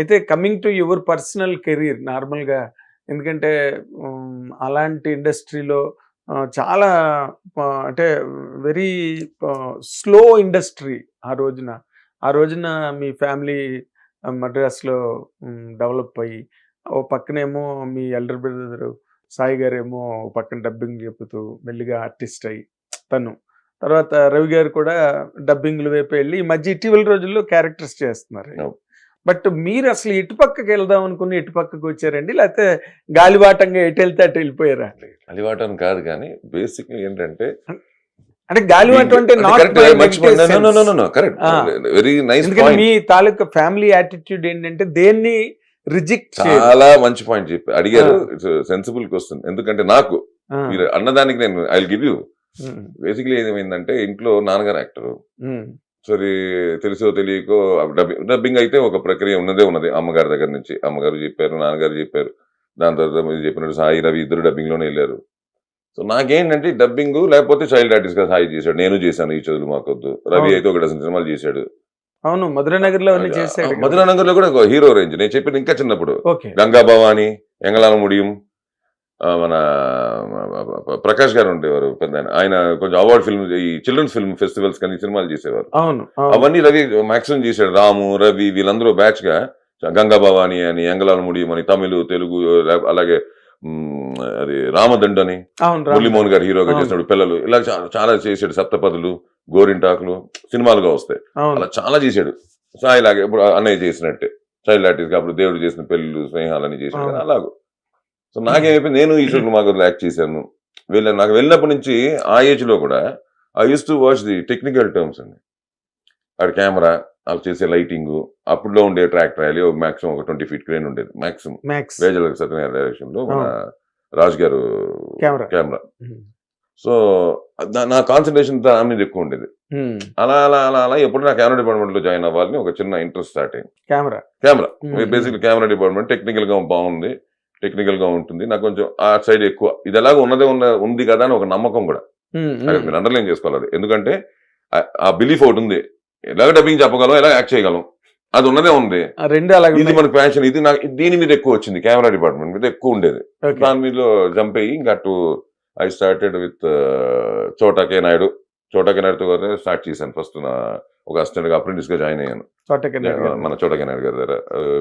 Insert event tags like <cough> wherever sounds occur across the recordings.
అయితే coming to your personal career నార్మల్గా ఎందుకంటే అలాంటి ఇండస్ట్రీలో చాలా అంటే వెరీ స్లో ఇండస్ట్రీ ఆ రోజున. ఆ రోజున మీ ఫ్యామిలీ మద్రాస్లో డెవలప్ అయ్యి ఓ పక్కనేమో మీ ఎల్డర్ బ్రదర్ సాయి గారేమో ఓ పక్కన డబ్బింగ్ చెబుతూ మెల్లిగా ఆర్టిస్ట్ అయ్యి తను. తర్వాత రవి గారు కూడా డబ్బింగ్లు వైపు వెళ్ళి ఈ మధ్య ఇటీవల రోజుల్లో క్యారెక్టర్స్ చేస్తున్నారు. బట్ మీరు అసలు ఇటు పక్కకి వెళ్దాం అనుకుని ఇటు పక్కకి వచ్చారండి? లేకపోతే గాలివాటంగా ఎటు వెళ్తే అటు వెళ్ళిపోయారా? అలివాటం కాదు కానీ బేసిక్లీ ఏంటంటే అంటే గాలివాటం అంటే. వెరీ నైస్ మీ తాలూకా ఫ్యామిలీ యాటిట్యూడ్ ఏంటంటే దేన్ని రిజెక్ట్ చాలా మంచి పాయింట్ చెప్పి అడిగారు. Sensible question. ఎందుకంటే నాకు మీరు అన్నదానికి నేను ఐ గివ్ యూ బేసిక్లీ ఏమైందంటే ఇంట్లో నాన్నగారు యాక్టర్. సరే తెలుసో తెలియకో డబ్బింగ్ డబ్బింగ్ అయితే ఒక ప్రక్రియ ఉన్నదే ఉన్నది. అమ్మగారి దగ్గర నుంచి. అమ్మగారు చెప్పారు నాన్నగారు చెప్పారు. దాని తర్వాత మీరు చెప్పినట్టు సాయి రవి ఇద్దరు డబ్బింగ్లోనే వెళ్ళారు. సో నాకేంటంటే డబ్బింగ్ లేకపోతే చైల్డ్ ఆర్టిస్ట్గా సాయి చేశాడు. నేను చేశాను ఈ చదువులు మాకొద్దు. రవి. అయితే ఒక డజన్ సినిమాలు చేశాడు. అవును మధురనగర్లో అన్ని చేశాడు. మధురానగర్లో కూడా ఒక హీరో రేంజ్. నేను చెప్పింది ఇంకా చిన్నప్పుడు. గంగా భవాని ఎంగళాన ముడియం మన ప్రకాష్ గారు ఉండేవారు పెద్ద ఆయన. కొంచెం అవార్డ్ ఫిల్మ్ ఈ చిల్డ్రన్స్ ఫిల్మ్ ఫెస్టివల్స్ కానీ సినిమాలు చేసేవారు అవును అవును. అవన్నీ రవి మాక్సిమం చేశాడు రాము రవి వీళ్ళందరూ బ్యాచ్గా గంగా భవాని అని ఎంగళాన ముడియం అని తమిళ్ తెలుగు అలాగే అది రామదండ్ అని. మురళీమోహన్ గారు హీరోగా. చేసినాడు పిల్లలు ఇలా చాలా చేశాడు సప్తపదులు గోరింటాకులు సినిమాలుగా వస్తాయి అలా చాలా చేశాడు సాయి లాగా ఇప్పుడు అన్నయ్య చేసినట్టే చైల్డ్ ఆర్టిస్ట్ అప్పుడు దేవుడు చేసిన పెళ్ళిళ్ళు స్నేహాలని అవును. అలాగూ సో నాకేమైపోయింది నేను ఈశ్వరుడు మా గారు యాక్ట్ చేశాను. వెళ్ళాను నాకు వెళ్ళినప్పటి నుంచి ఆ ఏజ్లో కూడా I used to watch the technical terms అండి. అక్కడ కెమెరా వాళ్ళు చేసే లైటింగ్ అప్పుడులో ఉండే ట్రాక్ ట్రయల్ మాక్సిమం ఒక ట్వంటీ ఫీట్ క్రేన్ ఉండేది మాక్సిమం. వేజల సత్యనారాయణ డైరెక్షన్లో మన రాజ్ గారు కెమెరా. సో నా కాన్సన్ట్రేషన్ దాని మీద ఎక్కువ ఉండేది. అలా అలా అలా అలా ఎప్పుడు నా కెమెరా డిపార్ట్మెంట్లో జాయిన్ అవ్వాలని ఒక చిన్న ఇంట్రెస్ట్ స్టార్ట్ అయింది. Camera. Camera. Basic camera department టెక్నికల్గా బాగుంది. టెక్నికల్గా ఉంటుంది. నాకు కొంచెం ఆ సైడ్ ఎక్కువ. ఇది ఎలాగో ఉన్నదే ఉన్న ఉంది కదా అని ఒక నమ్మకం కూడా. మీరు అండర్లైన్ చేసుకోవాలి. ఎందుకంటే ఆ- బిలీఫ్ ఒకటి ఉంది. ఎలాగ డబ్బింగ్ చెప్పగలం ఎలా యాక్ట్ చేయగలం? అది ఉన్నదే ఉంది. రెండు అలాగే ఇది మన ప్యాషన్ ఇది నాకు దీని మీద ఎక్కువ వచ్చింది కెమెరా డిపార్ట్మెంట్ మీద ఎక్కువ ఉండేది. దాని మీద జంప్ అయ్యి ఇంకా అటు I started with Chota K Naidu Chota K నాయుడుతో స్టార్ట్ చేశాను ఫస్ట్ నా ఒక అసిస్టెంట్గా అప్రెంటిస్గా జాయిన్ అయ్యాను. మన చోటకే నాయుడు గారి దగ్గర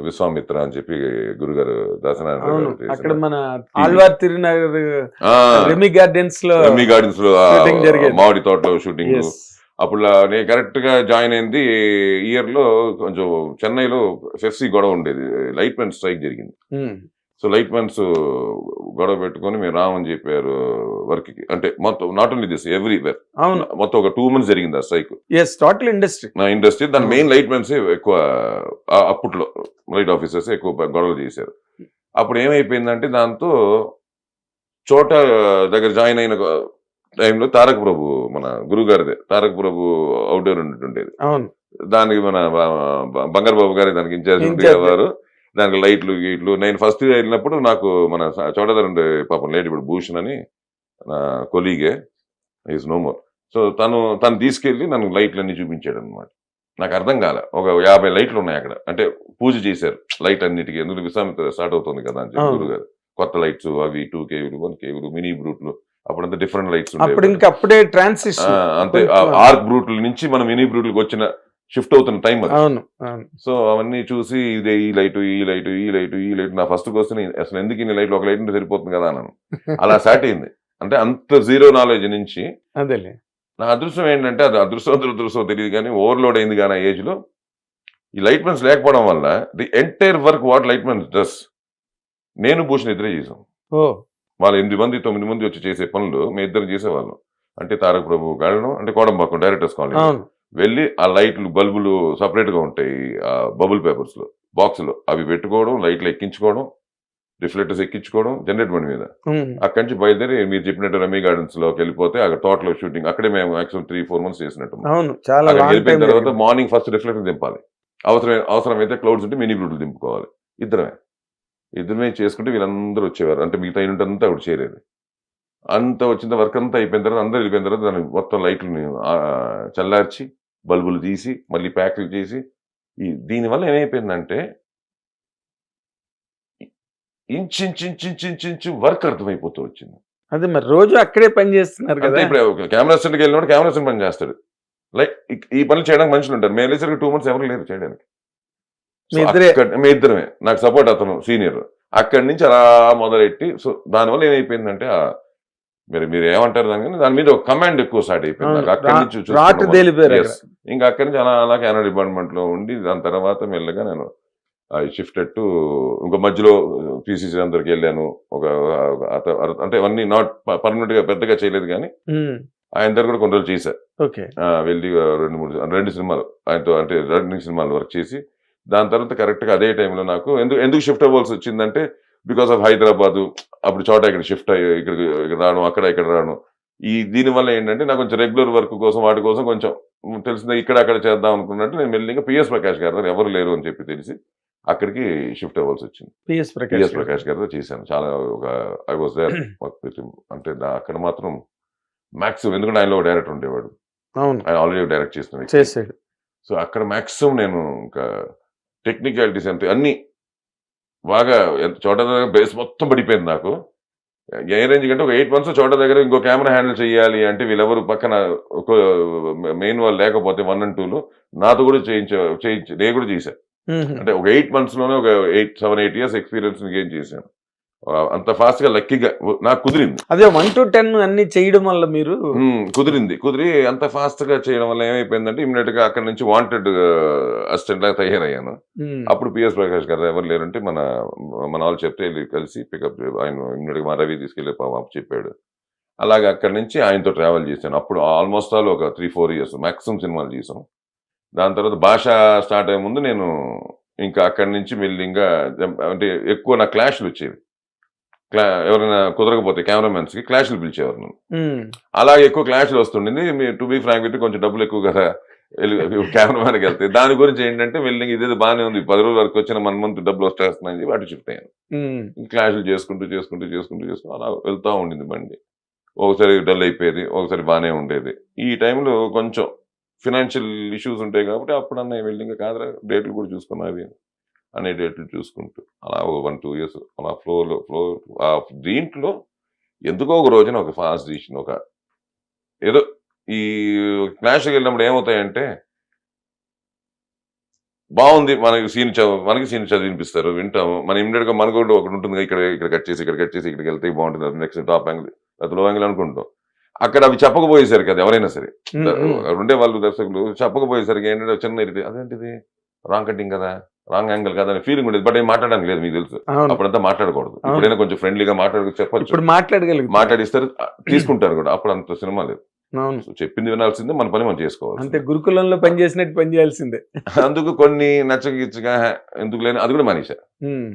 విశ్వామిత్ర అని చెప్పి గురుగారు దాసనారాయణ గారు అక్కడ మన ఆల్వార్ తిరునగర్ ఆ, రెమి గార్డెన్స్లో గార్డెన్స్లో. మామిడి తోటలో షూటింగ్. అప్పుడు నేను కరెక్ట్గా జాయిన్ అయింది ఇయర్లో కొంచెం చెన్నైలో ఫెఫ్సీ గొడవ ఉండేది లైట్ మెన్ స్ట్రైక్ జరిగింది. సో లైట్ మెన్స్ గొడవ పెట్టుకొని మేము రామని చెప్పారు వర్క్కి అంటే మొత్తం నాట్ ఓన్లీ దిస్ ఎవ్రీవేర్ అవును. మొత్తం ఒక టూ మంత్స్ జరిగింది ఆ స్ట్రైక్ ఎస్ టోటల్ ఇండస్ట్రీ నా ఇండస్ట్రీ దాని. మెయిన్ లైట్ మెన్స్ ఎక్కువ అప్పట్లో లైట్ ఆఫీసర్స్ ఎక్కువ గొడవలు చేశారు. అప్పుడు ఏమైపోయిందంటే దాంతో చోట దగ్గర జాయిన్ అయిన టైంలో తారక ప్రభు మన గురువు గారిదే తారక ప్రభు అవుట్డోర్ ఉండేది. అవును. దానికి మన బంగారు బాబు గారి దానికి ఇన్ఛార్జ్. ఉండేవారు. దానికి లైట్లు గీట్లు. నేను ఫస్ట్ వెళ్ళినప్పుడు నాకు మన చోటదర్ ఉండే పాపం లేట్ ఇప్పుడు భూషణ్ అని నా కొలీగే. ఈజ్ నో మోర్ సో తను తను తీసుకెళ్ళి నన్ను లైట్లు అన్ని చూపించాడు అనమాట నాకు అర్థం కాలే. ఒక యాభై లైట్లు ఉన్నాయి అక్కడ. అంటే పూజ చేశారు. లైట్ అన్నిటికీ ఎందుకు విశ్వామిత్ర స్టార్ట్ అవుతుంది కదా అని చెప్పి. గురుగారు. కొత్త లైట్స్ అవి టూ కేవీలు వన్ కేవీలు మినీ బ్రూట్లు. అప్పుడంతా డిఫరెంట్ లైట్స్ అప్పుడు ఇంకా అప్పుడే ట్రాన్సిషన్ అంతే. ఆర్క్ బ్రూట్ల నుంచి మనం మినీ బ్రూట్లకు వచ్చిన షిఫ్ట్ అవుతున్న టైం అది. అవును సో అవన్నీ చూసి ఇదే ఈ లైట్ ఈ లైట్ ఈ లైట్ ఈ లైట్ నా ఫస్ట్ క్వశ్చన్ అసలు ఎందుకు ఇన్ని లైట్లు ఒక లైట్ ఉంటే సరిపోతుంది కదా అన్నాను. <laughs> అలా స్టార్ట్ అయింది. అంటే అంత జీరో నాలెడ్జ్ నుంచి అదేలే. నా అదృష్టం ఏంటంటే అది అదృష్టం దురదృష్టం తెలియదు కానీ ఓవర్లోడ్ అయింది కానీ ఆ ఏజ్లో ఈ లైట్ మెన్స్ లేకపోవడం వల్ల the entire work what light mens does నేను భూషణ్ ఇద్దరే చేసాం వాళ్ళు ఎనిమిది మంది తొమ్మిది మంది వచ్చి చేసే పనులు మేము ఇద్దరు చేసేవాళ్ళం. అంటే తారక ప్రభు గాడడం అంటే కోడంబాకం డైరెక్టర్స్ కాలనీ అవును. వెళ్ళి ఆ లైట్లు బల్బులు సపరేట్గా ఉంటాయి ఆ బబుల్ పేపర్స్లో బాక్స్లో అవి పెట్టుకోవడం లైట్లు ఎక్కించుకోవడం రిఫ్లెక్టర్స్ ఎక్కించుకోవడం జనరేట్ బండి మీద. అక్కడి నుంచి బయలుదేరి మీరు చెప్పినట్టు రమీ గార్డెన్స్లోకి వెళ్ళిపోతే అక్కడ తోటలో షూటింగ్ అక్కడే మేము మాక్సిమం త్రీ ఫోర్ మంత్స్ చేసినట్టు వెళ్ళిపోయిన తర్వాత మార్నింగ్ ఫస్ట్ రిఫ్లెక్టర్ దింపాలి. అవసరం అవసరమైతే క్లౌడ్స్ ఉంటే మినీ బ్లూటూత్ దింపుకోవాలి. ఇద్దరమే. ఇద్దరమే చేసుకుంటే వీళ్ళందరూ వచ్చేవారు. అంటే మిగతా యూనిట్ అంతా అప్పుడు చేరేది. అంత వచ్చిన వర్క్ అంతా అయిపోయిన తర్వాత అందరూ వెళ్ళిపోయిన తర్వాత దాని మొత్తం లైట్లని చల్లార్చి బల్బులు తీసి మళ్ళీ ప్యాక్లు చేసి ఈ దీనివల్ల ఏమైపోయిందంటే ఇంచు వర్క్ అర్థమైపోతూ వచ్చింది. అదే మరి రోజు అక్కడే పని చేస్తున్నారు కదా. ఇప్పుడు కెమెరా సెంటర్కి వెళ్ళినప్పుడు కెమెరా సెంటర్ పని చేస్తాడు. లైక్ ఈ పనులు చేయడానికి మనుషులు ఉంటారు. మేము వెళ్ళేసరికి టూ మంత్స్ ఎవరు లేరు చేయడానికి. మీ ఇద్దరమే. నాకు సపోర్ట్ అతను సీనియర్ అక్కడి నుంచి అలా మొదలెట్టి సో దానివల్ల ఏమైపోయిందంటే ఆ, మీరు మీరు ఏమంటారు దాని కానీ దాని మీద ఒక కమాండ్ ఎక్కువ స్టార్ట్ అయిపోయింది. అక్కడి నుంచి. ఇంకా అక్కడి నుంచి అలా అలా కెనరా డిపార్ట్మెంట్లో ఉండి దాని తర్వాత మెల్లగా నేను షిఫ్టెడ్ టు ఇంకో మధ్యలో పీసీసీ అందరికి వెళ్ళాను. ఒక అంటే అవన్నీ నాట్ పర్మనెంట్గా పెద్దగా చేయలేదు కానీ ఉమ్, ఆయన దగ్గర కూడా కొన్ని రోజులు చేశా. ఓకే ఆ, వెళ్ళి రెండు మూడు రెండు సినిమాలు. ఆయనతో అంటే రెండు సినిమాలు వర్క్ చేసి దాని తర్వాత కరెక్ట్గా అదే టైంలో నాకు ఎందుకు ఎందుకు షిఫ్ట్ అవ్వాల్సి వచ్చిందంటే బికాస్ ఆఫ్ హైదరాబాద్ అప్పుడు చోట ఇక్కడ షిఫ్ట్ అయ్యి ఇక్కడ ఇక్కడ రాను అక్కడ ఇక్కడ రాను. ఈ దీని వల్ల ఏంటంటే నాకు కొంచెం రెగ్యులర్ వర్క్ కోసం వాటి కోసం కొంచెం తెలిసిందే ఇక్కడ అక్కడ చేద్దాం అనుకున్నట్టు నేను మెల్లిగా పిఎస్ ప్రకాష్ గారి దగ్గర ఎవరు లేరు అని చెప్పి తెలిసి అక్కడికి షిఫ్ట్ అవ్వాల్సి వచ్చింది. పిఎస్ పిఎస్ ప్రకాష్ ప్రకాష్ గారితో చేశాను. చాలా ఒక ఐ వాజ్ దేర్ అంటే అక్కడ మాత్రం మ్యాక్సిమం ఎందుకంటే ఆయనలో డైరెక్టర్ ఉండేవాడు. ఆయన ఆల్రెడీ డైరెక్ట్ చేసిన. చేసాడు సో అక్కడ మాక్సిమం నేను ఇంకా టెక్నికాలిటీస్ ఎంత అన్ని బాగా ఎంత చోట దగ్గర బేస్ మొత్తం పడిపోయింది నాకు. ఏ రేంజ్ కంటే ఒక ఎయిట్ మంత్స్ చోట దగ్గర ఇంకో కెమెరా హ్యాండిల్ చేయాలి అంటే వీళ్ళెవరు పక్కన ఒక మెయిన్ వాళ్ళు లేకపోతే వన్ అండ్ టూలో నాతో కూడా చేయించ చేయించ నేను కూడా చేశాను అంటే ఒక ఎయిట్ మంత్స్లోనే ఒక eight seven eight years experience gain చేశాను. అంత ఫాస్ట్గా లక్కీగా. నాకు కుదిరింది. అదే వన్ టు టెన్ అన్ని చేయడం వల్ల మీరు కుదిరింది. కుదిరి అంత ఫాస్ట్గా చేయడం వల్ల ఏమైపోయిందంటే ఇమీడియట్గా అక్కడ నుంచి వాంటెడ్ అసిస్టెంట్ లాగా తయారయ్యాను. అప్పుడు పిఎస్ ప్రకాష్ గారు ఎవరు లేరంటే మన మన వాళ్ళు చెప్తే కలిసి పికప్ ఆయన ఇమీడియట్గా మా రవి తీసుకెళ్ళి పాపం చెప్పాడు. అలాగే అక్కడి నుంచి ఆయనతో ట్రావెల్ చేశాను. అప్పుడు ఆల్మోస్ట్ ఆల్ ఒక త్రీ ఫోర్ ఇయర్స్ మాక్సిమం సినిమాలు చేసాం దాని తర్వాత భాష స్టార్ట్ అయ్యే ముందు నేను ఇంకా అక్కడి నుంచి మెల్లింగా అంటే ఎక్కువ నా క్లాష్లు వచ్చేవి. క్లా ఎవరైనా కుదరకపోతే కెమెరామెన్స్కి క్లాష్లు పిలిచేవారు. నన్ను అలాగే ఎక్కువ క్లాష్లు వస్తుండింది. మీ టు బీ ఫ్రాంక్ విత్ కొంచెం డబ్బులు ఎక్కువ కదా <laughs> కెమెరామ్యాన్కి వెళ్తే. దాని గురించి ఏంటంటే వెళ్ళి ఇదేదో బాగానే ఉంది. పది రోజుల వరకు వచ్చిన వన్ మంత్ డబ్బులు వచ్చేస్తున్నాయని చెప్పి అటు షిఫ్ట్ అయ్యాను. ఉమ్, క్లాష్లు చేసుకుంటూ చేసుకుంటూ చేసుకుంటూ చేసుకుంటూ అలా వెళ్తూ ఉండింది బండి. ఒకసారి డల్ అయిపోయేది ఒకసారి బాగానే ఉండేది. ఈ టైంలో కొంచెం ఫినాన్షియల్ ఇష్యూస్ ఉంటాయి కాబట్టి అప్పుడు అన్న వెళ్ళి ఇంకా కాదు డేట్లు కూడా చూసుకున్నది అనే డేట్లు చూసుకుంటూ. అలా ఒక వన్ టూ ఇయర్స్ అలా ఫ్లోలో ఫ్లో ఆ దీంట్లో ఎందుకో ఒక రోజున ఒక ఫాస్ట్ డిసిషన్ ఒక ఏదో ఈ క్లాష్కి వెళ్ళినప్పుడు ఏమవుతాయంటే బాగుంది మనకి సీన్ చదువు మనకి సీన్ చదివినిపిస్తారు వింటాము. మన ఇమ్మీడియట్గా మనకు కూడా ఒకటి ఉంటుంది ఇక్కడ ఇక్కడ కట్ చేసి ఇక్కడ కట్ చేసి ఇక్కడికి వెళ్తే బాగుంటుంది నెక్స్ట్ టాప్ యాంగిల్ లేదా లో యాంగిల్ అనుకుంటాం. అక్కడ అవి చెప్పకపోయేసరికి అది ఎవరైనా సరే. ఉండే వాళ్ళు దర్శకులు చెప్పకపోయేసరికి ఏంటంటే చిన్న ఇరిటే అదేంటిది? రాంగ్ కటింగ్ కదా. రాంగ్ యాంగిల్ కదా అనే ఫీలింగ్ ఉండేది. బట్ ఏం మాట్లాడడానికి లేదు మీకు తెలుసు. అప్పుడంతా మాట్లాడకూడదు. ఇప్పుడైనా కొంచెం ఫ్రెండ్లీగా మాట్లాడు చెప్పొచ్చు. ఇప్పుడు మాట్లాడగలిగి మాట్లాడిస్తారు తీసుకుంటారు కూడా. అప్పుడు అంత సినిమా లేదు. చెప్పింది వినాల్సిందే మన పని మనం చేసుకోవాలి అంతే గురుకులంలో పని చేసినట్టు పని చేయాల్సిందే. <laughs> అందుకు కొన్ని నచ్చగిచ్చగా ఎందుకు లేని అది కూడా ఉమ్,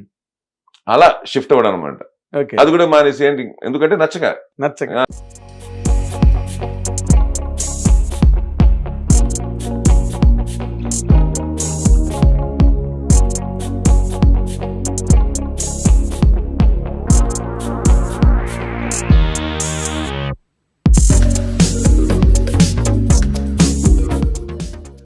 అలా షిఫ్ట్ అవ్వడం అనమాట అది కూడా మానేసి ఏంటి ఎందుకంటే నచ్చగా. నచ్చక